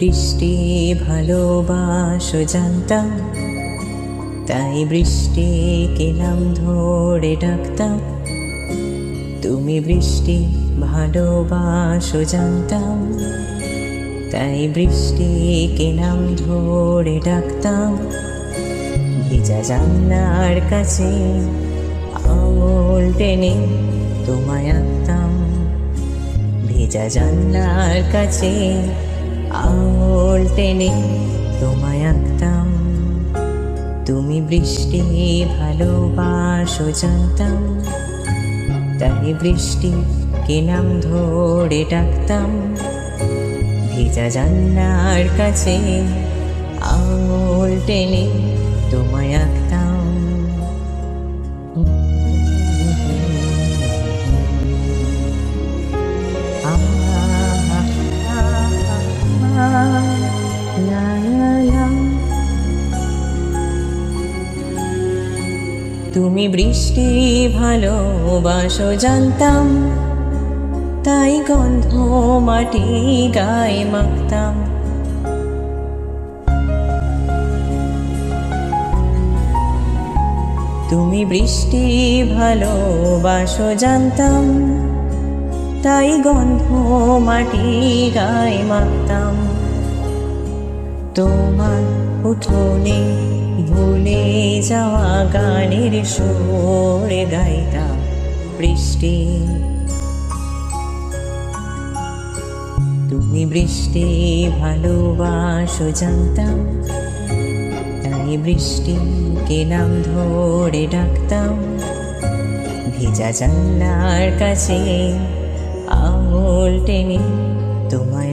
বৃষ্টি ভালোবাসো, জানতাম। তাই বৃষ্টিকে নাম ধরে ডাকতাম। তুমি বৃষ্টি ভালোবাসো, জানতাম। তাই বৃষ্টিকে নাম ধরে ডাকতাম। ভিজা জানলার কাছে আঙুল টেনে তোমায় আঁকতাম ভেজা জানলার কাছে আঙুল টেনে তোমায় আঁকতাম। তুমি বৃষ্টি ভালোবাসো জানতাম। তাই বৃষ্টি কে নাম ধরে ডাকতাম। ভেজা জানলার কাছে আঙুল টেনে তোমায় আঁকতাম। তুমি বৃষ্টি ভালোবাসো, জানতাম তাই গন্ধ মাটি গায়ে মাখতাম। তুমি বৃষ্টি ভালোবাসো, জানতাম তাই গন্ধ মাটি গায়ে মাখতাম। তোমার উঠোনে ভুলে যাওয়া গানের সুরে গাইতাম বৃষ্টি। তুমি বৃষ্টি ভালোবাসো, জানতাম। তাই বৃষ্টিকে নাম ধরে ডাকতাম। ভিজা জানলার কাছে আঙুল টেনে তোমায়